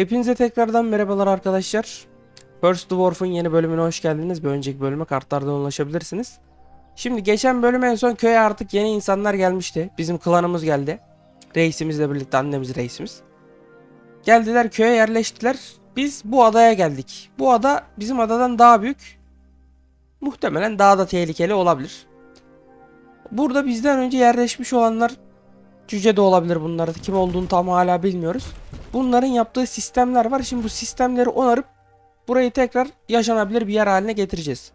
Hepinize tekrardan merhabalar arkadaşlar. First Dwarf'un yeni bölümüne hoş geldiniz. Bir önceki bölüme kartlardan ulaşabilirsiniz. Şimdi geçen bölüme en son köye artık yeni insanlar gelmişti. Bizim klanımız geldi. Reisimizle birlikte annemiz reisimiz. Geldiler köye yerleştiler. Biz bu adaya geldik. Bu ada bizim adadan daha büyük. Muhtemelen daha da tehlikeli olabilir. Burada bizden önce yerleşmiş olanlar cüce de olabilir bunların. Kim olduğunu tam hala bilmiyoruz. Bunların yaptığı sistemler var. Şimdi bu sistemleri onarıp burayı tekrar yaşanabilir bir yer haline getireceğiz.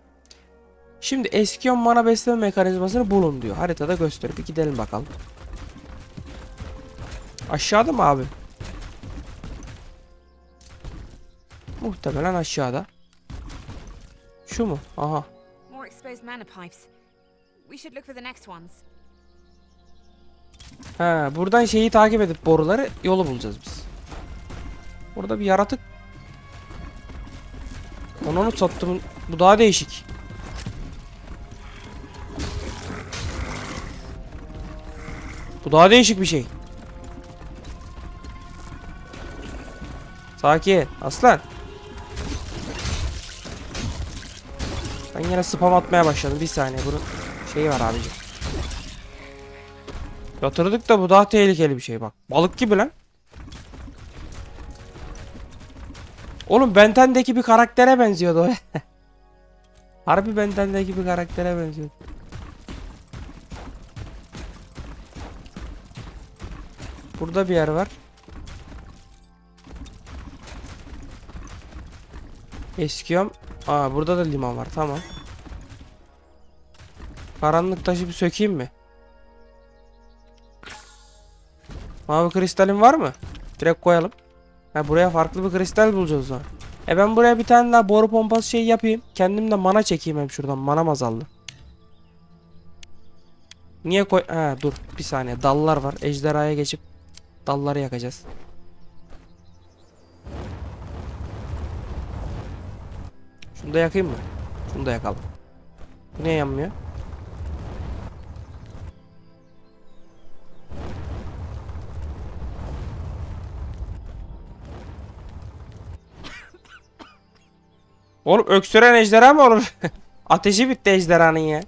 Şimdi eskiyon mana besleme mekanizmasını bulun diyor. Haritada gösteriyor. Bir gidelim bakalım. Aşağıda mı abi? Muhtemelen aşağıda. Şu mu? Aha. More exposed mana pipes. We should look for the next ones. Ha, buradan şeyi takip edip boruları yolu bulacağız biz. Burada bir yaratık. Onu onu sattım. Bu daha değişik. Bu daha değişik bir şey. Sakin. Aslan. Ben yine spam atmaya başladım. Bir saniye. Bunun şeyi var abicim. Yatırdık da bu daha tehlikeli bir şey bak. Balık gibi lan. Oğlum Benten'deki bir karaktere benziyordu o. Harbi Benten'deki bir karaktere benziyordu. Burada bir yer var. Eskiyom. Aa burada da liman var tamam. Karanlık taşı bir sökeyim mi? Mavi kristalin var mı? Direkt koyalım. Ha buraya farklı bir kristal bulacağız o. E ben buraya bir tane daha boru pompası şey yapayım. Kendim de mana çekeyim hem şuradan. Mana azaldı. Niye koy... Ha dur bir saniye. Dallar var. Ejderhaya geçip dalları yakacağız. Şunu da yakayım mı? Şunu da yakalım. Bu niye yanmıyor? Oğlum öksüren ejderha mı olur? ateşi bitti ejderhanın ya.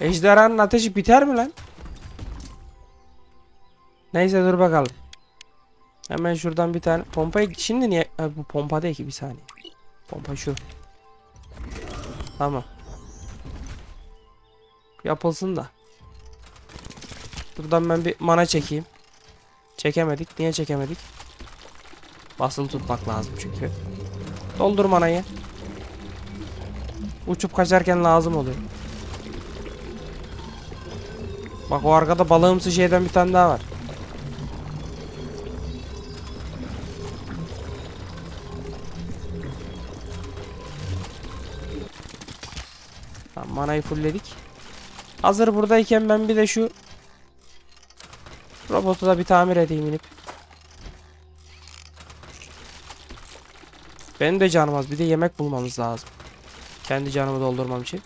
Ejderhanın ateşi biter mi lan? Neyse dur bakalım. Hemen şuradan bir tane pompayı şimdi niye ha, bu pompa değil ki bir saniye. Pompa şu. Tamam. Yapılsın da. Buradan ben bir mana çekeyim. Çekemedik. Niye çekemedik? Basılı tutmak lazım çünkü. Doldur manayı. Uçup kaçarken lazım oluyor. Bak o arkada balığımsı şeyden bir tane daha var. Tamam manayı fullledik. Hazır buradayken ben bir de şu robotu da bir tamir edeyim inip. Benim de canım az. Bir de yemek bulmamız lazım. Kendi canımı doldurmam için.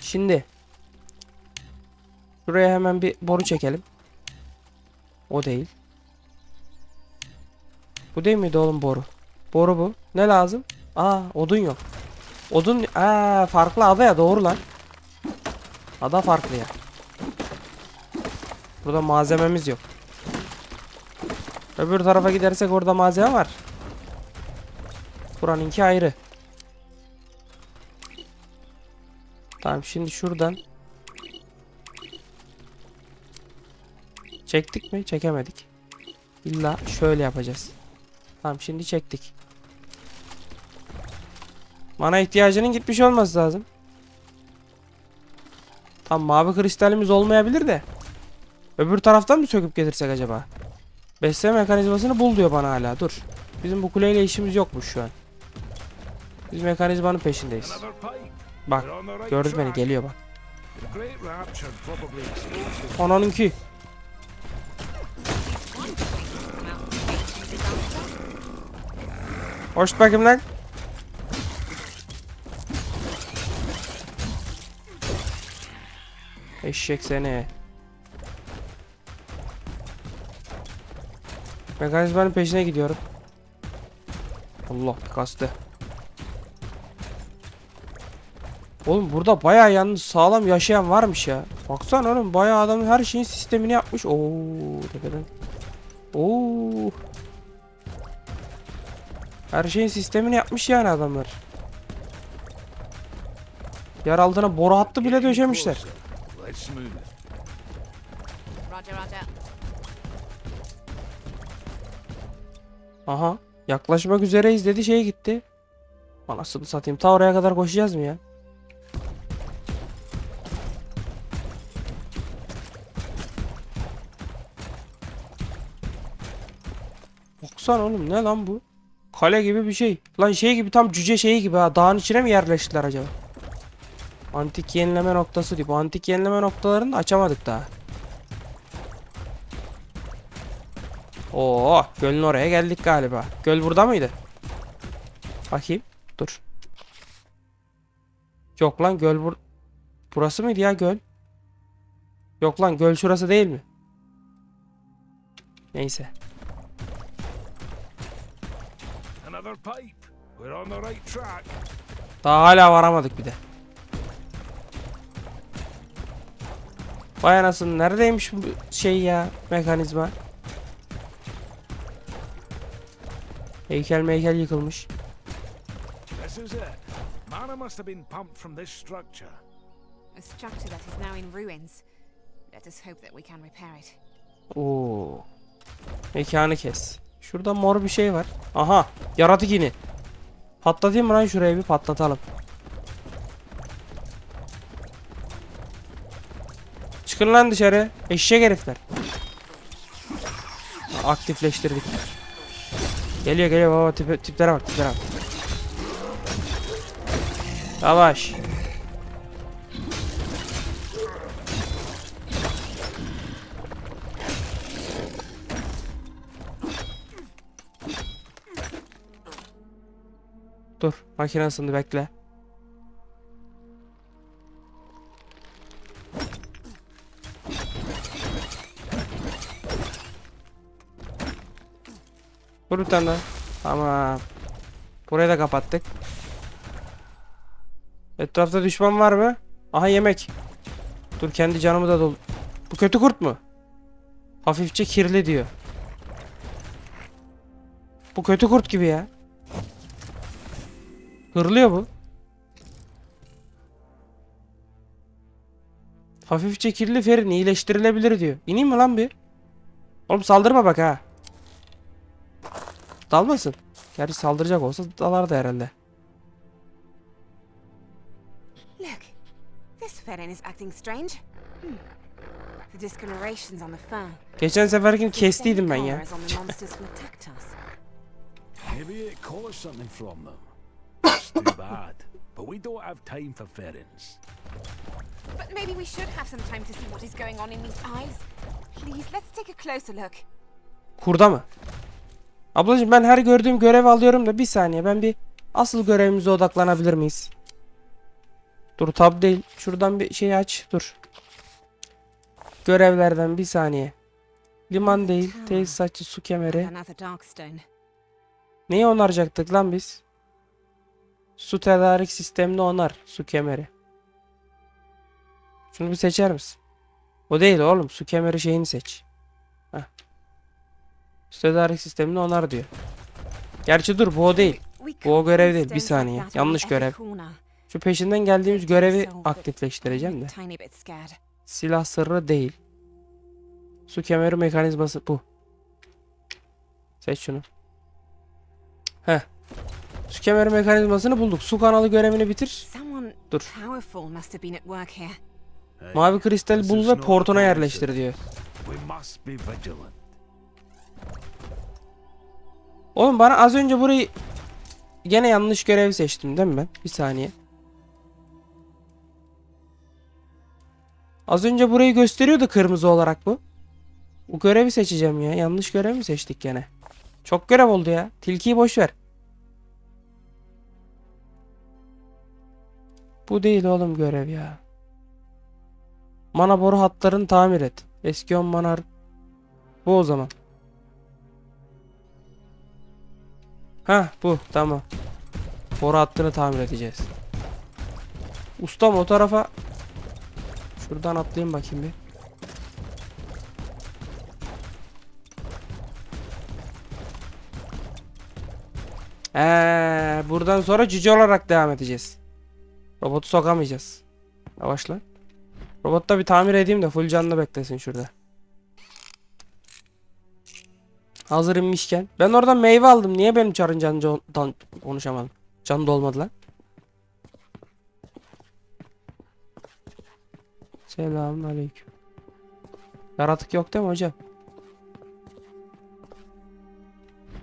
Şimdi. Şuraya hemen bir boru çekelim. O değil. Bu değil miydi oğlum boru? Boru bu. Ne lazım? Aa odun yok. Odun aa farklı ada ya doğru lan. Ada farklı ya. Burada malzememiz yok. Öbür tarafa gidersek orada malzeme var. Buranınki ayrı. Tamam şimdi şuradan Çektik mi? Çekemedik. İlla şöyle yapacağız. Tamam şimdi çektik. Mana ihtiyacının gitmiş olması lazım. Tam mavi kristalimiz olmayabilir de. Öbür taraftan mı söküp getirsek acaba? Besleme mekanizmasını bul diyor bana hala. Dur. Bizim bu kuleyle işimiz yokmuş şu an. Biz mekanizmanın peşindeyiz. Bak We're on the right gördü beni geliyor bak. Explosive. Onunki. Hoş bakayım lan. Eşek seni. Mekanizmanın peşine gidiyorum. Allah kastı. Oğlum burada bayağı yalnız sağlam yaşayan varmış ya. Baksana oğlum bayağı adamın her şeyin sistemini yapmış. Oo tepeden. Oo. Her şeyin sistemini yapmış yani adamlar. Yer altına boru hattı bile döşemişler. Aha. Yaklaşmak üzereyiz dedi şey gitti. Anasını satayım. Ta oraya kadar koşacağız mı ya? Baksana oğlum ne lan bu? Kale gibi bir şey. Lan şey gibi tam cüce şeyi gibi ha. Dağın içine mi yerleştiler acaba? Antik yenileme noktası diyor. Bu antik yenileme noktalarını açamadık daha. Oo, gölün oraya geldik galiba. Göl burada mıydı? Bakayım. Dur. Yok lan göl bur... Burası mıydı ya göl? Yok lan göl şurası değil mi? Neyse. Daha hala varamadık bir de. Vay anasını neredeymiş bu şey ya mekanizma? Heykel meykel yıkılmış. This is it. Mana must have been pumped from this structure. A structure that is now in ruins. Let us hope that we can repair it. Oo. Mekanı kes. Şurada mor bir şey var. Aha, yaratık ini. Patlatayım mı lan şurayı bir patlatalım. Çıkın lan dışarı. Eşek herifler. Aktifleştirdik. Geliyor geliyor baba tip, tiplere bak tiplere bak. Yavaş. Dur makine ısındı bekle. Dur bir tane daha. Tamam. Burayı da kapattık. Etrafta düşman var mı? Aha yemek. Dur kendi canımı da dol. Bu kötü kurt mu? Hafifçe kirli diyor. Bu kötü kurt gibi ya. Hırlıyor bu. Hafifçe kirli ferin iyileştirilebilir diyor. İneyim mi lan bir? Oğlum saldırma bak ha. Dalmasın. Gerçi saldıracak olsa dalardı herhalde. Look, this Ferin is acting strange. Hmm. The discolorations on the fur. Geçen seferkin kestiydim ben ya. Maybe it caused something from them. It's too bad. But we don't have time for ferrets. But maybe we should have some time to see what is going on in these eyes. Please, let's take a closer look. Kurda mı? Ablacığım ben her gördüğüm görevi alıyorum da bir saniye ben bir asıl görevimize odaklanabilir miyiz? Dur tab değil. Şuradan bir şey aç. Dur. Görevlerden bir saniye. Liman değil. Tesisatçı su kemeri. Neyi onaracaktık lan biz? Su tedarik sistemini onar. Su kemeri. Şunu bir seçer misin? O değil oğlum. Su kemeri şeyini seç. Heh. Su tedarik sistemini onar diyor. Gerçi dur bu o değil. Bu o görev değil. Bir saniye. Yanlış görev. Şu peşinden geldiğimiz görevi aktifleştireceğim de. Silah sırrı değil. Su kemeri mekanizması bu. Seç şunu. Heh. Su kemeri mekanizmasını bulduk. Su kanalı görevini bitir. Dur. Mavi kristal bul ve not portuna a yerleştir diyor. Oğlum bana az önce burayı gene yanlış görev seçtim değil mi ben? Bir saniye. Az önce burayı gösteriyordu kırmızı olarak bu. Bu görevi seçeceğim ya. Yanlış görev mi seçtik gene? Çok görev oldu ya. Tilkiyi boş ver. Bu değil oğlum görev ya. Mana boru hatlarını tamir et. Eski on manar. Bu o zaman. Heh bu tamam. Boru hattını tamir edeceğiz. Ustam o tarafa Şuradan atlayayım bakayım bir. Ee, buradan sonra cüce olarak devam edeceğiz. Robotu sokamayacağız. Yavaş lan. Robot da bir tamir edeyim de full canlı beklesin şurada. Hazır inmişken. Ben oradan meyve aldım. Niye benim çarın canı can- dan- konuşamadım. Canı dolmadı lan. Selamun aleyküm. Yaratık yok değil mi hocam?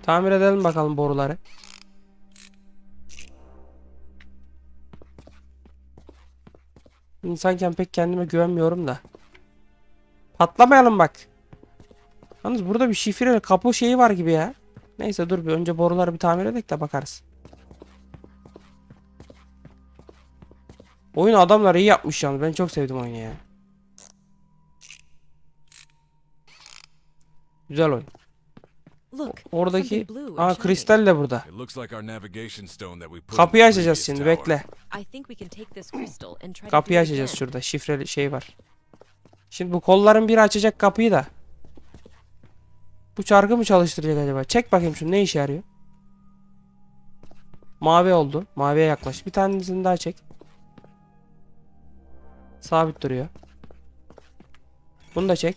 Tamir edelim bakalım boruları. İnsanken pek kendime güvenmiyorum da. Patlamayalım bak. Yalnız burada bir şifre kapı şeyi var gibi ya. Neyse dur bir önce boruları bir tamir edelim de bakarız. Oyun adamlar iyi yapmış yalnız. Ben çok sevdim oyunu ya. Güzel oyun. Look, Oradaki Aa kristal de burada. It looks like our navigation stone that we put in Kapıyı the açacağız previous şimdi tower. bekle. I think we can take this crystal and try to Kapıyı it açacağız again. şurada. Şifreli şey var. Şimdi bu kolların biri açacak kapıyı da. Bu çarkı mı çalıştıracak acaba? Çek bakayım şunu ne işe yarıyor? Mavi oldu. Maviye yaklaş. Bir tanesini daha çek. Sabit duruyor. Bunu da çek.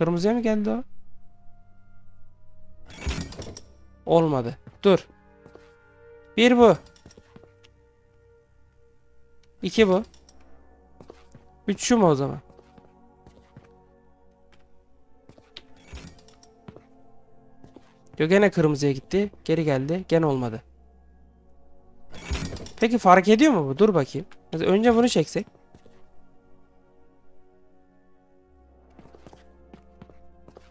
Kırmızıya mı geldi o? Olmadı. Dur. Bir bu. İki bu. Üç şu mu o zaman? Yo gene kırmızıya gitti. Geri geldi. Gene olmadı. Peki fark ediyor mu bu? Dur bakayım. Önce bunu çeksek.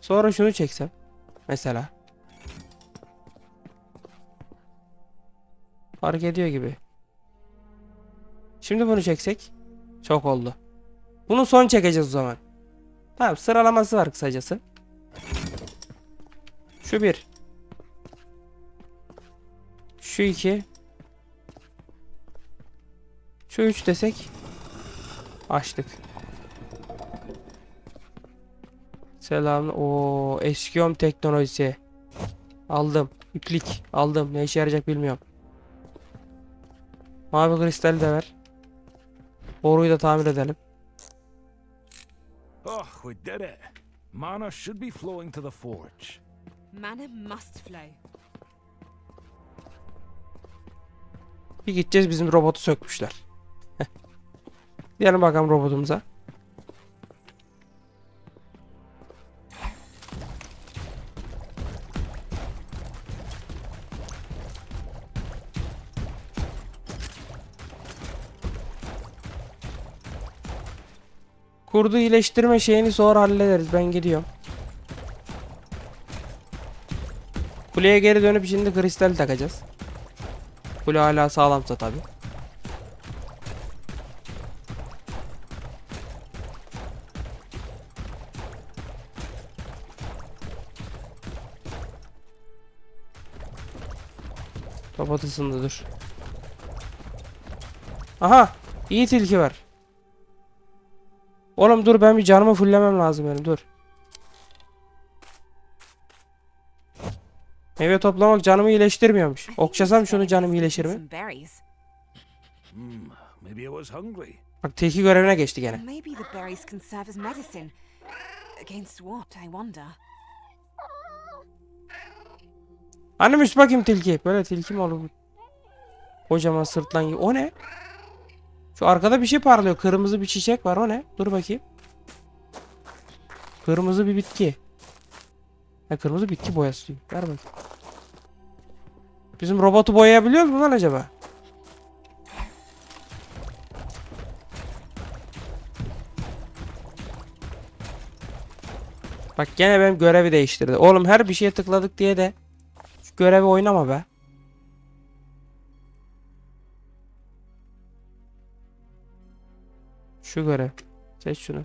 Sonra şunu çeksem. Mesela. Fark ediyor gibi. Şimdi bunu çeksek. Çok oldu. Bunu son çekeceğiz o zaman. Tamam sıralaması var kısacası. Şu bir. Şu iki. Şu üç desek. Açtık. Selam. O Eskiom teknolojisi. Aldım. İplik. Aldım. Ne işe yarayacak bilmiyorum. Mavi kristali de ver. Boruyu da tamir edelim. Oh, we did it. Mana should be flowing to the forge. Mana must flow. Bir gideceğiz bizim robotu sökmüşler. Heh. Diyelim bakalım robotumuza. Kurdu iyileştirme şeyini sonra hallederiz. Ben gidiyorum. Kuleye geri dönüp şimdi kristal takacağız. Kule hala sağlamsa tabi. Robot ısındı dur. Aha! iyi tilki var. Oğlum dur ben bir canımı fullemem lazım benim dur. Meyve toplamak canımı iyileştirmiyormuş. Okşasam şunu canım iyileşir mi? Hmm, maybe I was hungry. Bak tilki görevine geçti gene. Annem üst bakayım tilki. Böyle tilki mi olur? Kocaman sırtlan gibi. O ne? Şu arkada bir şey parlıyor. Kırmızı bir çiçek var. O ne? Dur bakayım. Kırmızı bir bitki. Ha, kırmızı bitki boyası diyor. Ver bakayım. Bizim robotu boyayabiliyor mu lan acaba? Bak gene benim görevi değiştirdi. Oğlum her bir şeye tıkladık diye de görevi oynama be. Şu görev. Seç şunu.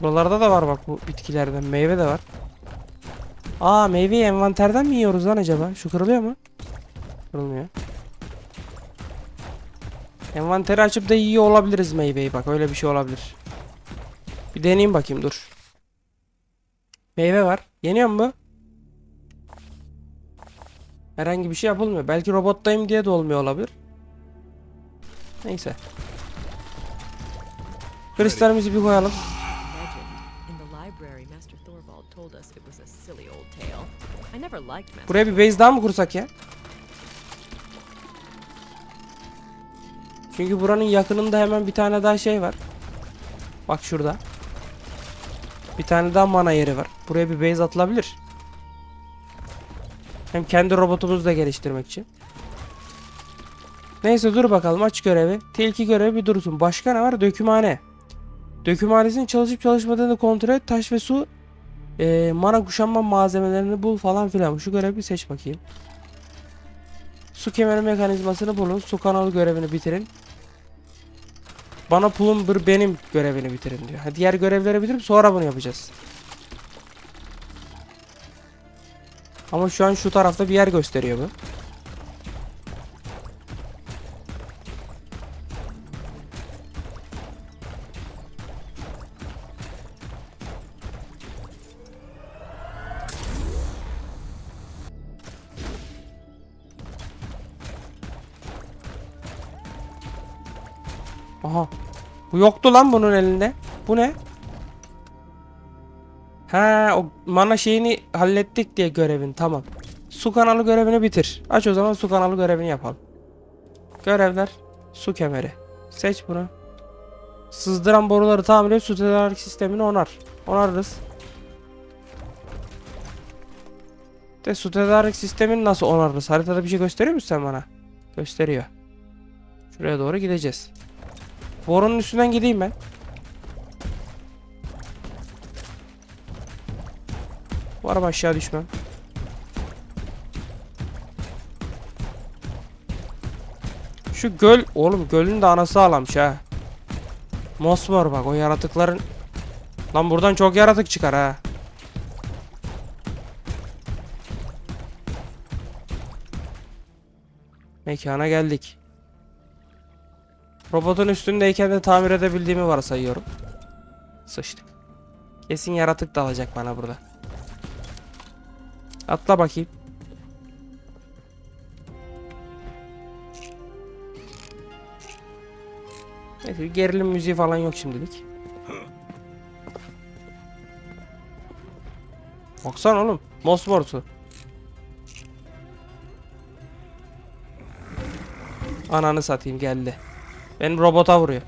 Buralarda da var bak bu bitkilerden. Meyve de var. Aa meyveyi envanterden mi yiyoruz lan acaba? Şu kırılıyor mu? Kırılmıyor. Envanteri açıp da yiyor olabiliriz meyveyi bak. Öyle bir şey olabilir. Bir deneyeyim bakayım dur. Meyve var. Yeniyor mu? Herhangi bir şey yapılmıyor. Belki robottayım diye de olmuyor olabilir. Neyse. Kristalimizi bir koyalım. Buraya bir base daha mı kursak ya? Çünkü buranın yakınında hemen bir tane daha şey var. Bak şurada. Bir tane daha mana yeri var. Buraya bir base atılabilir. Hem kendi robotumuzu da geliştirmek için. Neyse dur bakalım aç görevi. Tilki görevi bir dursun. Başka ne var? Dökümhane. Dökümhanesinin çalışıp çalışmadığını kontrol et. Taş ve su ee, mana kuşanma malzemelerini bul falan filan. Şu görevi bir seç bakayım. Su kemeri mekanizmasını bulun. Su kanalı görevini bitirin. Bana plumber benim görevini bitirin diyor. Ha, diğer görevleri bitirip sonra bunu yapacağız. Ama şu an şu tarafta bir yer gösteriyor bu. Aha. Bu yoktu lan bunun elinde. Bu ne? Ha, o mana şeyini hallettik diye görevin. Tamam. Su kanalı görevini bitir. Aç o zaman su kanalı görevini yapalım. Görevler. Su kemeri. Seç bunu. Sızdıran boruları tamir et. Su tedarik sistemini onar. Onarırız. De su tedarik sistemini nasıl onarırız? Haritada bir şey gösteriyor musun sen bana? Gösteriyor. Şuraya doğru gideceğiz. Borunun üstünden gideyim ben. Umarım aşağı düşmem. Şu göl, oğlum gölün de anası ağlamış ha. Mosmor bak o yaratıkların. Lan buradan çok yaratık çıkar ha. Mekana geldik. Robotun üstündeyken de tamir edebildiğimi varsayıyorum. Sıçtık. Kesin yaratık da alacak bana burada. Atla bakayım. Neyse gerilim müziği falan yok şimdilik. Baksana oğlum. Mosmortu. Ananı satayım geldi. Benim robota vuruyor.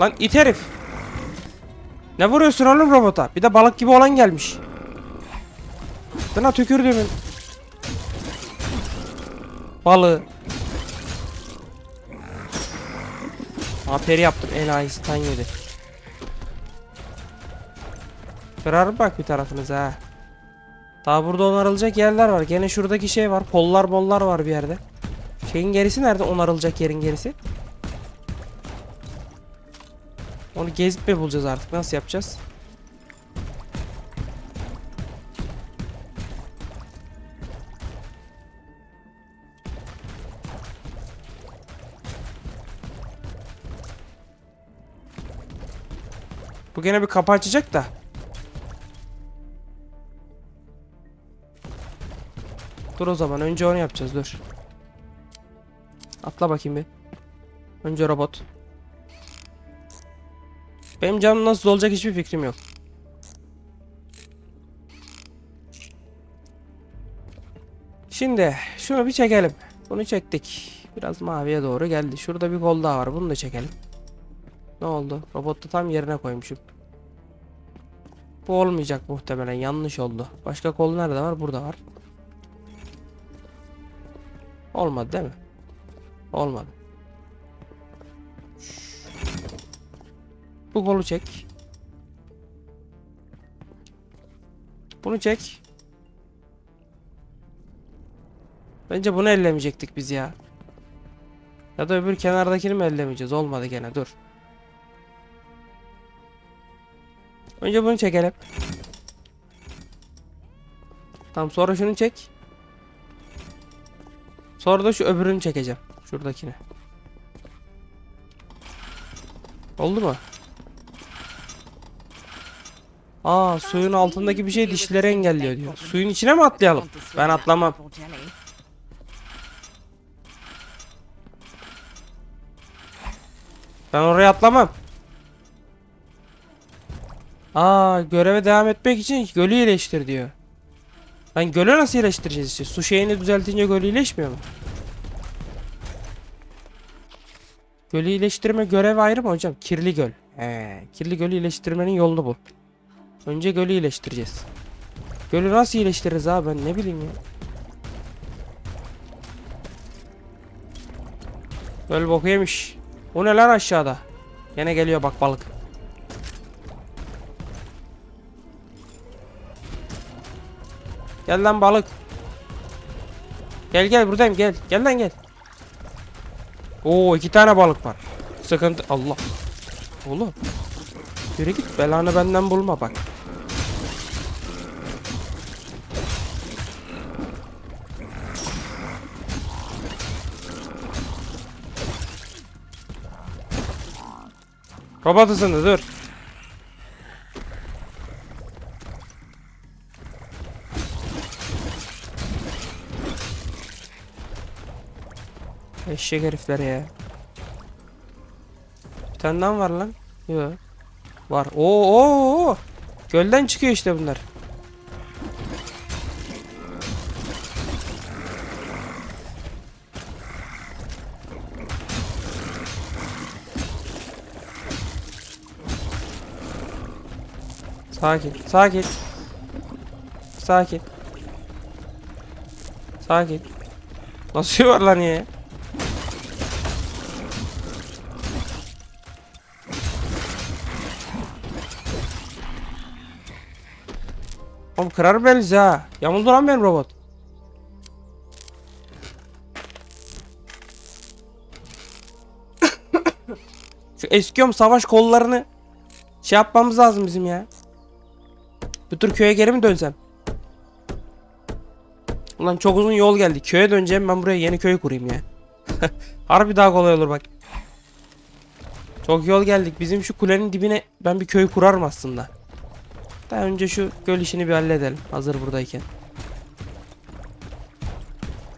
Lan it herif. Ne vuruyorsun oğlum robota? Bir de balık gibi olan gelmiş. Bana tükürdüğümün. Balığı. Aperi yaptım. Enayi tan yedi. Kırarım bak bir tarafınıza ha. Daha burada onarılacak yerler var. Gene şuradaki şey var. Kollar bollar var bir yerde. Şeyin gerisi nerede? Onarılacak yerin gerisi. Onu gezip mi bulacağız artık? Nasıl yapacağız? Bu gene bir kapı açacak da. Dur o zaman önce onu yapacağız dur. Atla bakayım bir. Önce robot. Benim canım nasıl olacak hiçbir fikrim yok. Şimdi şunu bir çekelim. Bunu çektik. Biraz maviye doğru geldi. Şurada bir kol daha var. Bunu da çekelim. Ne oldu? Robotu tam yerine koymuşum. Bu olmayacak muhtemelen. Yanlış oldu. Başka kol nerede var? Burada var. Olmadı değil mi? Olmadı. Bu kolu çek. Bunu çek. Bence bunu ellemeyecektik biz ya. Ya da öbür kenardakini mi ellemeyeceğiz? Olmadı gene dur. Önce bunu çekelim. Tamam sonra şunu çek. Sonra da şu öbürünü çekeceğim. Şuradakini. Oldu mu? Aa suyun altındaki bir şey dişleri engelliyor diyor. Suyun içine mi atlayalım? Ben atlamam. Ben oraya atlamam. Aa göreve devam etmek için gölü iyileştir diyor. Lan gölü nasıl iyileştireceğiz işte? Su şeyini düzeltince göl iyileşmiyor mu? Gölü iyileştirme görevi ayrı mı hocam? Kirli göl. He, kirli gölü iyileştirmenin yolunu bul. Önce gölü iyileştireceğiz. Gölü nasıl iyileştiririz abi ben ne bileyim ya. Göl boku yemiş. O ne lan aşağıda? Yine geliyor bak balık. Gel lan balık. Gel gel buradayım gel. Gel lan gel. Oo iki tane balık var. Sıkıntı Allah. Oğlum. Yürü git belanı benden bulma bak. Robot ısındı dur. Eşek herifler ya. Bir tane daha mı var lan? Yok. Var. Oo, oo, oo. Gölden çıkıyor işte bunlar. Sakin, sakin. Sakin. Sakin. Nasıl var lan ya? Oğlum kırar belinizi ha. Yamuldu lan benim robot. Şu eskiyorum savaş kollarını şey yapmamız lazım bizim ya. Bu tür köye geri mi dönsem? Ulan çok uzun yol geldi. Köye döneceğim ben buraya yeni köy kurayım ya. Harbi daha kolay olur bak. Çok yol geldik. Bizim şu kulenin dibine ben bir köy kurarım aslında. Daha önce şu göl işini bir halledelim. Hazır buradayken.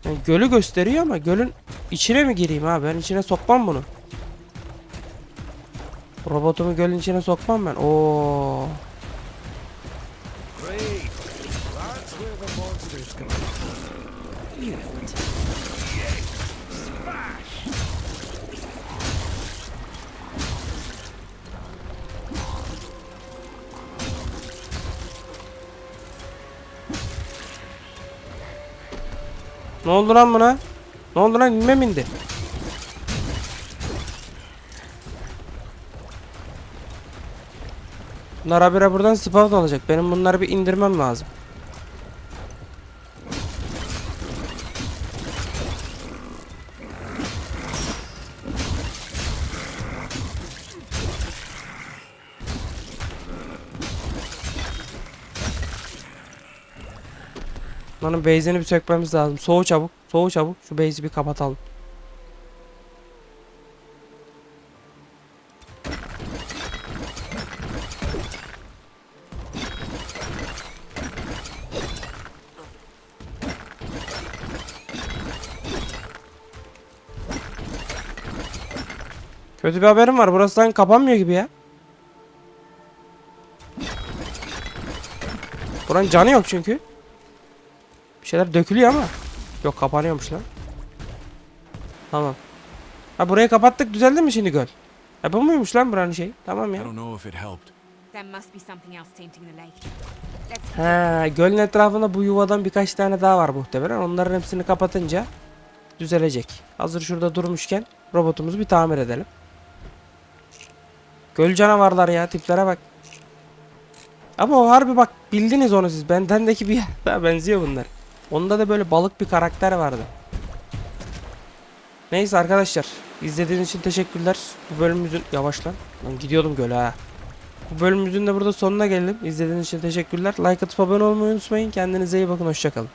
Yani gölü gösteriyor ama gölün içine mi gireyim ha? Ben içine sokmam bunu. Robotumu gölün içine sokmam ben. Oo. Ne oldu lan buna? Ne oldu lan? İnme mi indi? Bunlar habire buradan spawn olacak. Benim bunları bir indirmem lazım. Bunların base'ini bir sökmemiz lazım. Soğu çabuk. Soğu çabuk. Şu base'i bir kapatalım. Kötü bir haberim var. Burası lan kapanmıyor gibi ya. Buranın canı yok çünkü. Bir şeyler dökülüyor ama. Yok kapanıyormuş lan. Tamam. Ha burayı kapattık düzeldi mi şimdi göl? Ha bu muymuş lan buranın şey? Tamam ya. Ha gölün etrafında bu yuvadan birkaç tane daha var muhtemelen. Onların hepsini kapatınca düzelecek. Hazır şurada durmuşken robotumuzu bir tamir edelim. Göl canavarlar ya tiplere bak. Ama o harbi bak bildiniz onu siz. Bendendeki bir daha benziyor bunlar. Onda da böyle balık bir karakter vardı. Neyse arkadaşlar. izlediğiniz için teşekkürler. Bu bölümümüzün... Yavaş lan. Lan gidiyordum göle ha. Bu bölümümüzün de burada sonuna gelelim. İzlediğiniz için teşekkürler. Like atıp abone olmayı unutmayın. Kendinize iyi bakın. Hoşçakalın.